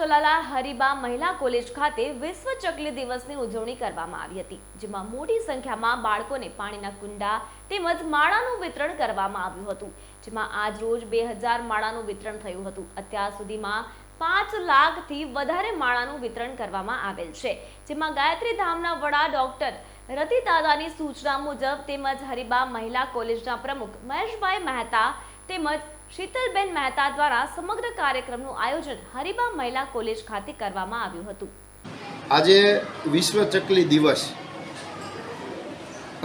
ચલાલા હરિબા મહિલા કોલેજ ખાતે વિશ્વ ચકલી દિવસની ઉજવણી કરવામાં આવી હતી, જેમાં મોટી સંખ્યામાં બાળકોને પાણીના કુંડા તેમજ માળાનું વિતરણ કરવામાં આવ્યું હતું, જેમાં આજ રોજ બે હજાર માળાનું વિતરણ થયું હતું. અત્યાર સુધીમાં પાંચ લાખથી વધારે માળાનું વિતરણ કરવામાં આવેલ છે, જેમાં ગાયત્રી ધામના વડા ડોક્ટર રતિ દાદાની સૂચના મુજબ તેમજ હરિબા મહિલા કોલેજના પ્રમુખ મહેશભાઈ મહેતા તેમજ શીતલબેન મહેતા દ્વારા સમગ્ર કાર્યક્રમનું આયોજન હરિબા મહિલા કોલેજ ખાતે કરવામાં આવ્યું હતું. આજે વિશ્વ ચકલી દિવસ.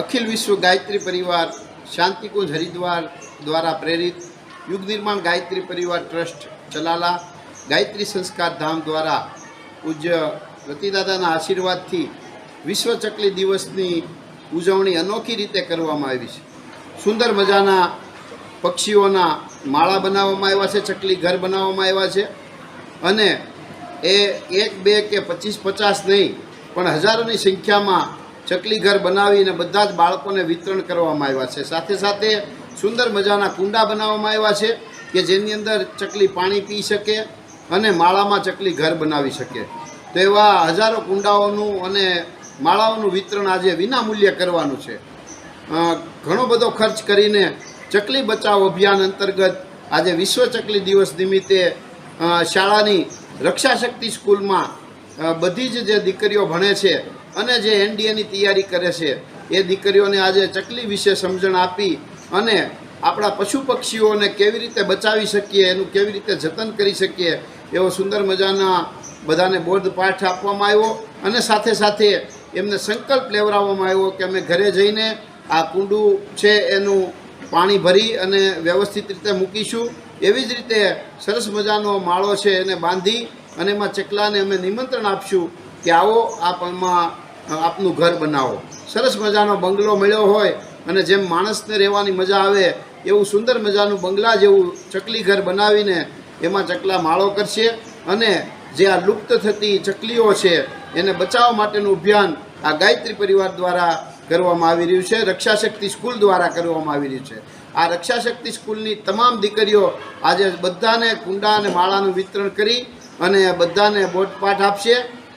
અખિલ વિશ્વ ગાયત્રી પરિવાર શાંતિકુંજ હરિદ્વાર દ્વારા પ્રેરિત યુગ નિર્માણ ગાયત્રી પરિવાર ટ્રસ્ટ ચલાલા ગાયત્રી સંસ્કાર ધામ દ્વારા પૂજ્ય રતિદાદાના આશીર્વાદથી વિશ્વ ચકલી દિવસની ઉજવણી અનોખી રીતે કરવામાં આવી છે. સુંદર મજાના પક્ષીઓના માળા બનાવવામાં આવ્યા છે, ચકલી ઘર બનાવવામાં આવ્યા છે. અને એ એક, બે કે પચીસ, પચાસ નહીં, પણ હજારોની સંખ્યામાં ચકલી ઘર બનાવીને બધા જ બાળકોને વિતરણ કરવામાં આવ્યા છે. સાથે સાથે સુંદર મજાના કુંડા બનાવવામાં આવ્યા છે કે જેની અંદર ચકલી પાણી પી શકે અને માળામાં ચકલી ઘર બનાવી શકે. તો એવા હજારો કુંડાઓનું અને માળાઓનું વિતરણ આજે વિનામૂલ્યે કરવાનું છે. ઘણો બધો ખર્ચ કરીને ચકલી બચાવ અભિયાન અંતર્ગત આજે વિશ્વ ચકલી દિવસ નિમિત્તે શાળાની રક્ષાશક્તિ સ્કૂલમાં બધી જ જે દીકરીઓ ભણે છે અને જે એનડીએની તૈયારી કરે છે, એ દીકરીઓને આજે ચકલી વિશે સમજણ આપી અને આપણા પશુ પક્ષીઓને કેવી રીતે બચાવી શકીએ, એનું કેવી રીતે જતન કરી શકીએ, એવો સુંદર મજાના બધાને બોધ પાઠ આપવામાં આવ્યો અને સાથે સાથે એમને સંકલ્પ લેવડાવવામાં આવ્યો કે અમે ઘરે જઈને આ કુંડું છે એનું પાણી ભરી અને વ્યવસ્થિત રીતે મૂકીશું. એવી જ રીતે સરસ મજાનો માળો છે એને બાંધી અને એમાં ચકલાને અમે નિમંત્રણ આપશું કે આવો આપમાં આપનું ઘર બનાવો. સરસ મજાનો બંગલો મળ્યો હોય અને જેમ માણસને રહેવાની મજા આવે, એવું સુંદર મજાનું બંગલા જેવું ચકલી ઘર બનાવીને એમાં ચકલા માળો કરશે અને જે આ લુપ્ત થતી ચકલીઓ છે એને બચાવવા માટેનું અભિયાન આ ગાયત્રી પરિવાર દ્વારા કરવામાં આવી રહ્યું છે. રક્ષાશક્તિ સ્કૂલ દ્વારા કરવામાં આવી રહ્યું છે. આ રક્ષાશક્તિ સ્કૂલની તમામ દીકરીઓ આજે બધાને કુંડા અને માળાનું વિતરણ કરી અને બધાને બોટપાઠ આપશે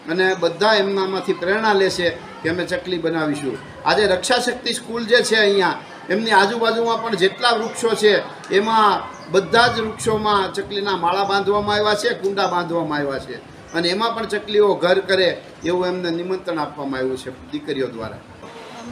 અને બધા એમનામાંથી પ્રેરણા લેશે કે અમે ચકલી બનાવીશું. આજે રક્ષાશક્તિ સ્કૂલ જે છે અહીંયા, એમની આજુબાજુમાં પણ જેટલા વૃક્ષો છે, એમાં બધા જ વૃક્ષોમાં ચકલીના માળા બાંધવામાં આવ્યા છે, કુંડા બાંધવામાં આવ્યા છે. અને એમાં પણ ચકલીઓ ઘર કરે એવું એમને નિમંત્રણ આપવામાં આવ્યું છે દીકરીઓ દ્વારા.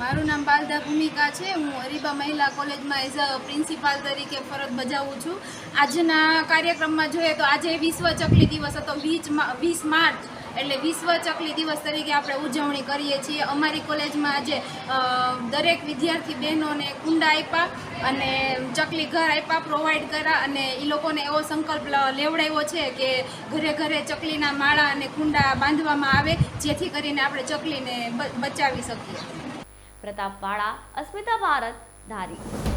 મારું નામ પાલધા ભૂમિકા છે. હું અરીબા મહિલા કોલેજમાં એઝ અ પ્રિન્સિપાલ તરીકે ફરજ બજાવું છું. આજના કાર્યક્રમમાં જોઈએ તો આજે વિશ્વ ચકલી દિવસ હતો. વીસમાં વીસ માર્ચ એટલે વિશ્વ ચકલી દિવસ તરીકે આપણે ઉજવણી કરીએ છીએ. અમારી કોલેજમાં આજે દરેક વિદ્યાર્થી બહેનોને કુંડા આપ્યા અને ચકલી ઘર આપ્યા પ્રોવાઈડ કર્યા અને એ લોકોને એવો સંકલ્પ લેવડાવ્યો છે કે ઘરે ઘરે ચકલીના માળા અને કુંડા બાંધવામાં આવે, જેથી કરીને આપણે ચકલીને બચાવી શકીએ. પ્રતાપ વાળા અસ્મિતા ભારત ધારી.